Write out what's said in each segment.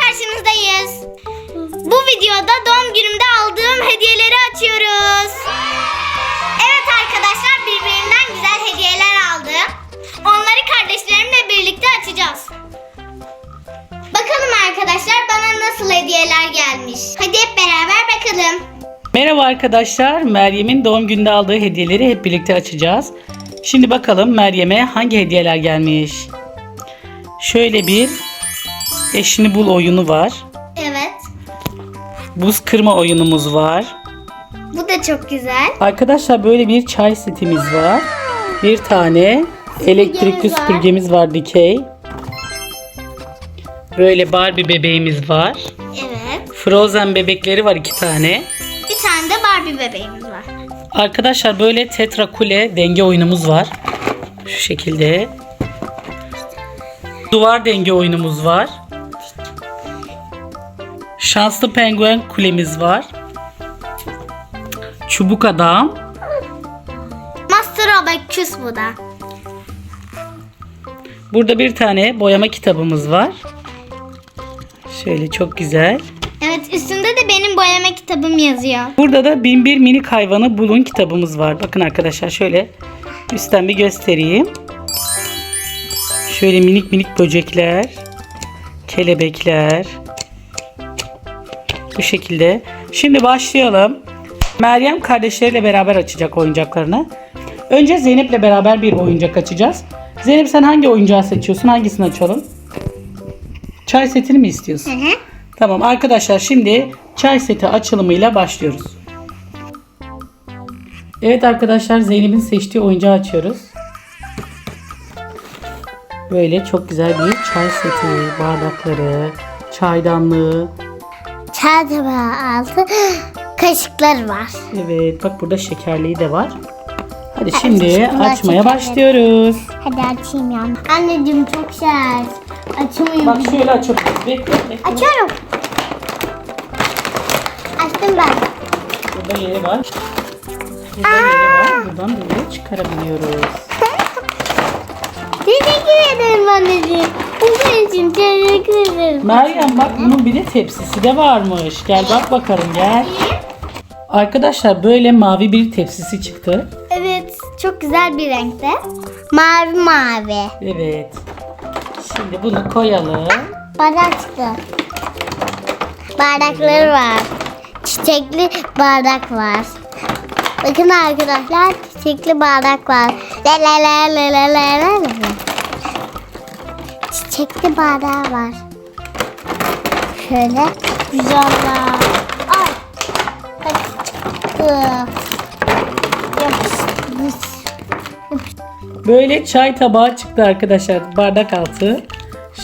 karşınızdayız. Bu videoda doğum günümde aldığım hediyeleri açıyoruz. Evet arkadaşlar birbirinden güzel hediyeler aldım. Onları kardeşlerimle birlikte açacağız. Bakalım arkadaşlar bana nasıl hediyeler gelmiş. Hadi hep beraber bakalım. Merhaba arkadaşlar. Meryem'in doğum gününde aldığı hediyeleri hep birlikte açacağız. Şimdi bakalım Meryem'e hangi hediyeler gelmiş. Şöyle bir eşini bul oyunu var. Evet. Buz kırma oyunumuz var. Bu da çok güzel. Arkadaşlar böyle bir çay setimiz var. Bir tane elektrikli var. süpürgemiz var dikey. Böyle Barbie bebeğimiz var. Evet. Frozen bebekleri var iki tane. Bir tane de Barbie bebeğimiz var. Arkadaşlar böyle tetra kule denge oyunumuz var. Şu şekilde. Duvar denge oyunumuz var. Şanslı penguen kulemiz var. Çubuk adam. Master Abacus bu da. Burada bir tane boyama kitabımız var. Şöyle çok güzel. Evet üstünde de benim boyama kitabım yazıyor. Burada da bin bir minik hayvanı bulun kitabımız var. Bakın arkadaşlar şöyle üstten bir göstereyim. Şöyle minik minik böcekler, kelebekler. Bu şekilde. Şimdi başlayalım. Meryem kardeşleriyle beraber açacak oyuncaklarını. Önce Zeynep'le beraber bir oyuncak açacağız. Zeynep sen hangi oyuncağı seçiyorsun? Hangisini açalım? Çay setini mi istiyorsun? Hı hı. Tamam arkadaşlar şimdi çay seti açılımıyla başlıyoruz. Evet arkadaşlar Zeynep'in seçtiği oyuncağı açıyoruz. Böyle çok güzel bir çay seti, bardakları, çaydanlığı. Tabağı altı kaşıklar var. Evet bak burada şekerliği de var. Hadi şimdi bunlar açmaya başlıyoruz. Hadi açayım ya. Anneciğim çok sert. Açamıyorum. Bak şöyle açabiliriz. Bekle, bekle. Açıyorum. Açtım ben. Burada yeri var. Burada yeri var. Buradan böyle çıkarabiliyoruz. Teşekkür ederim anneciğim. İçin teşekkür ederim. Meryem bak bunun bir de tepsisi de varmış. Gel bak bakalım gel. Arkadaşlar böyle mavi bir tepsisi çıktı. Evet çok güzel bir renkte. Mavi mavi. Evet. Şimdi bunu koyalım. Bardak çıktı. Bardakları var. Çiçekli bardak var. Bakın arkadaşlar çiçekli bardak var. La la la la la la la la. Çiçekli bardağı var. Şöyle güzeller. Ay. Hadi çıktı. Böyle çay tabağı çıktı arkadaşlar. Bardak altı.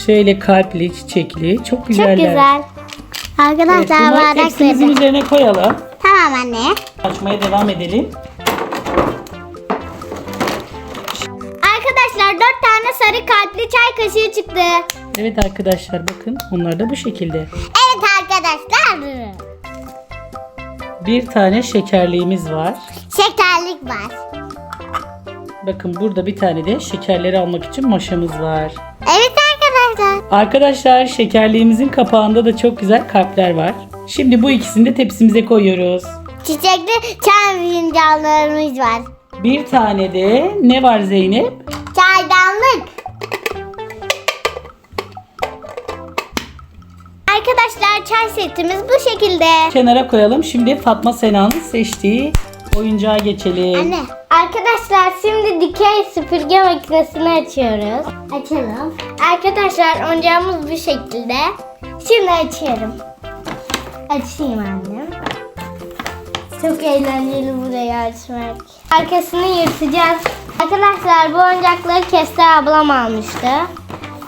Şöyle kalpli, çiçekli. Çok Çok güzeller. güzel. Evet, Arkadaşlar bunları bardak üzerine koyalım. Tamam anne. Açmaya devam edelim. Kalpli çay kaşığı çıktı. Evet arkadaşlar bakın onlar da bu şekilde. Evet arkadaşlar. Bir tane şekerliğimiz var. Şekerlik var. Bakın burada bir tane de şekerleri almak için maşamız var. Evet arkadaşlar. Arkadaşlar şekerliğimizin kapağında da çok güzel kalpler var. Şimdi bu ikisini de tepsimize koyuyoruz. Çiçekli çay fincanlarımız var. Bir tane de ne var Zeynep? Çaydanlık. Arkadaşlar çay setimiz bu şekilde. Kenara koyalım. Şimdi Fatma Sena'nın seçtiği oyuncağa geçelim. Anne. Arkadaşlar şimdi dikey süpürge makinesini açıyoruz. Açalım. Arkadaşlar oyuncağımız bu şekilde. Şimdi açıyorum. Açayım annem. Çok eğlenceli burayı açmak. Arkasını yırtacağız. Arkadaşlar bu oyuncakları Kester ablam almıştı.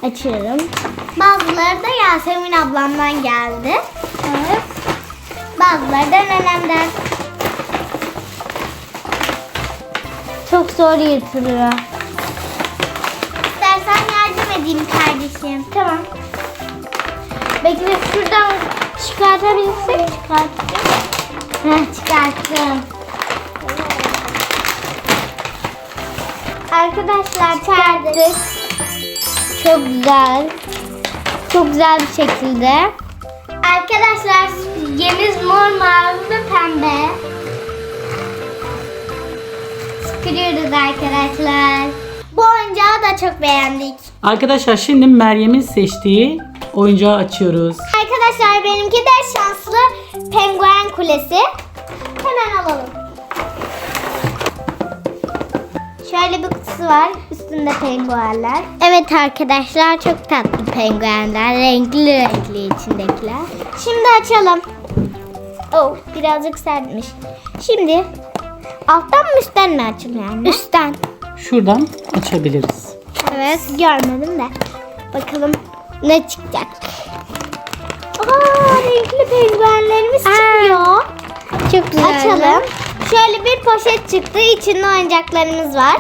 Açıyorum. Bazıları da Yasemin ablamdan geldi. Evet. Bazıları da nenemden. Çok zor yırtılıyor. İstersen yardım edeyim kardeşim. Tamam. Bekle şuradan çıkartabilirsek çıkartacağım. Heh, çıkarttım. Arkadaşlar çağırdık. Çok güzel. Çok güzel bir şekilde. Arkadaşlar süpürgemiz mor, mavi ve pembe. Süpürüyoruz arkadaşlar. Bu oyuncağı da çok beğendik. Arkadaşlar şimdi Meryem'in seçtiği oyuncağı açıyoruz. Arkadaşlar benimki de şanslı penguen kulesi. Hemen alalım. Şöyle bir kutusu var. Üstünde penguenler. Evet arkadaşlar çok tatlı penguenler. Renkli renkli içindekiler. Şimdi açalım. Oh birazcık sertmiş. Şimdi alttan mı üstten mi açılıyor yani? Üstten. Şuradan açabiliriz. Evet görmedim de. Bakalım ne çıkacak. Aa renkli penguenlerimiz çıkıyor. Çok güzel. Açalım. Şöyle bir poşet çıktı. İçinde oyuncaklarımız var.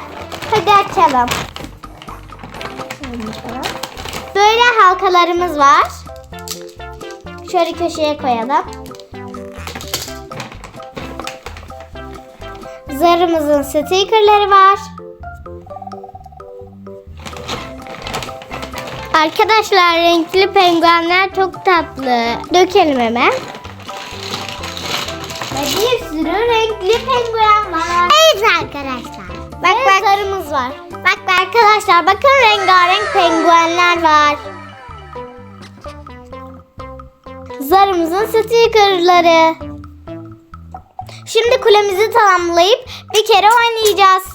Hadi açalım. Böyle halkalarımız var. Şöyle köşeye koyalım. Zarımızın stikerleri var. Arkadaşlar renkli penguenler çok tatlı. Dökelim hemen. Ve bir sürü renkli penguen var. Evet arkadaşlar. Bak bak. Sarımız var. Bak arkadaşlar bakın rengarenk penguenler var. Zarımızın stikerleri. Şimdi kulemizi tamamlayıp bir kere oynayacağız.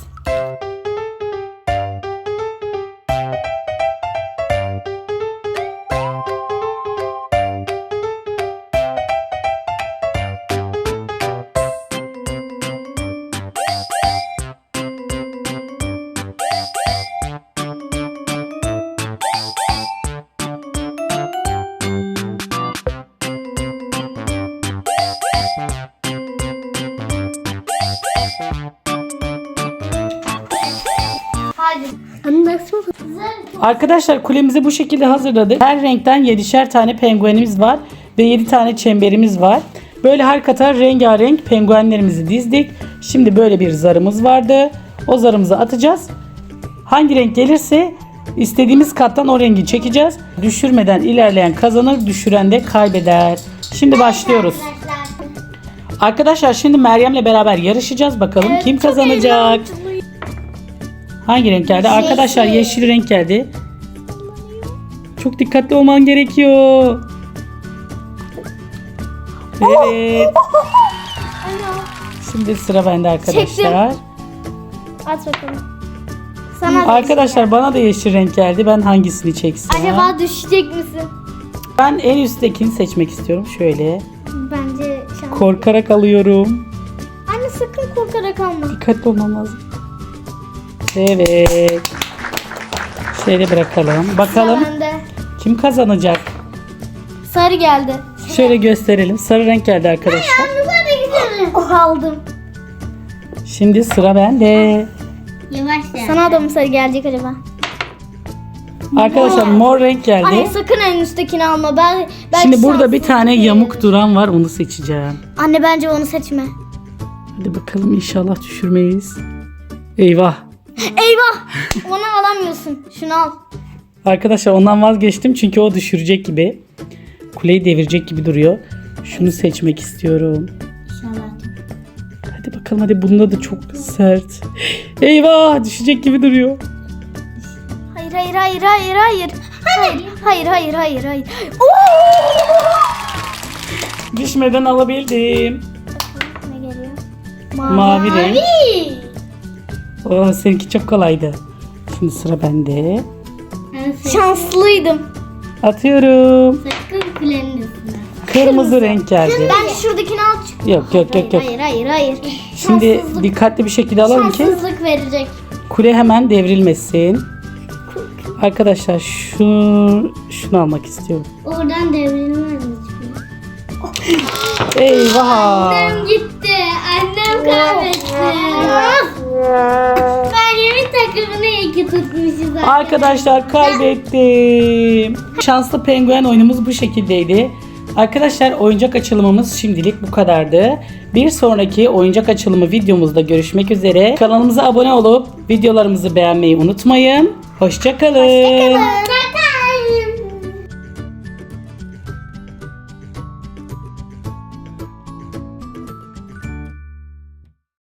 Arkadaşlar kulemizi bu şekilde hazırladık. Her renkten 7'şer tane penguenimiz var ve 7 tane çemberimiz var. Böyle her kata rengarenk penguenlerimizi dizdik. Şimdi böyle bir zarımız vardı. O zarımızı atacağız. Hangi renk gelirse istediğimiz kattan o rengi çekeceğiz. Düşürmeden ilerleyen kazanır, düşüren de kaybeder. Şimdi başlıyoruz. Arkadaşlar. Şimdi Meryem'le beraber yarışacağız. Bakalım Evet, kim kazanacak? heyecanlıyım. Hangi renk geldi? Yeşil. Arkadaşlar yeşil renk geldi. Çok dikkatli olman gerekiyor. Evet. Şimdi sıra bende arkadaşlar. At bakalım. Sana da Arkadaşlar bana da yeşil renk geldi. Ben hangisini çeksem? Acaba düşecek misin? Ben en üsttekini seçmek istiyorum. Şöyle. Bence şans. Korkarak alıyorum. Anne sakın korkarak alma. Dikkatli olmam lazım. Evet. Şöyle bırakalım. Bakalım Bende. kim kazanacak? Sarı geldi. Şöyle gösterelim. Sarı renk geldi arkadaşlar. Gidelim. Oh aldım. Şimdi sıra bende. Yavaş Sana da mı sarı gelecek acaba? Arkadaşlar mor renk geldi. Anne sakın en üsttekini alma. Ben, belki Şimdi burada bir tane değil. yamuk duran var. Onu seçeceğim. Anne bence onu seçme. Hadi bakalım inşallah düşürmeyiz. Eyvah. Eyvah! Onu alamıyorsun. Şunu al. Arkadaşlar ondan vazgeçtim çünkü o düşürecek gibi. Kuleyi devirecek gibi duruyor. Şunu seçmek istiyorum. İnşallah. Hadi bakalım hadi bunda da çok sert. Eyvah düşecek gibi duruyor. Hayır hayır hayır hayır hayır. Hayır hayır hayır hayır hayır. Düşmeden alabildim. Ne geliyor? Mavi renk. Oo, seninki çok kolaydı. Şimdi sıra bende. Şanslıydım. Atıyorum. Sakın kulenin üstüne. Kırmızı renk geldi. Ben şuradakini al. Yok yok yok yok. Hayır hayır hayır. Şimdi Şanssızlık, dikkatli bir şekilde alalım ki şanssızlık verecek. kule hemen devrilmesin. Arkadaşlar şunu şunu almak istiyorum. Oradan devrilmez mi? Eyvah. Annem gitti. Annem kaybetti. Meryem'in takımını iki tutmuşuz arkadaşlar. Arkadaşlar kaybettim. Şanslı penguen oyunumuz bu şekildeydi. Arkadaşlar oyuncak açılımımız şimdilik bu kadardı. Bir sonraki oyuncak açılımı videomuzda görüşmek üzere. Kanalımıza abone olup videolarımızı beğenmeyi unutmayın. Hoşçakalın. Hoşçakalın.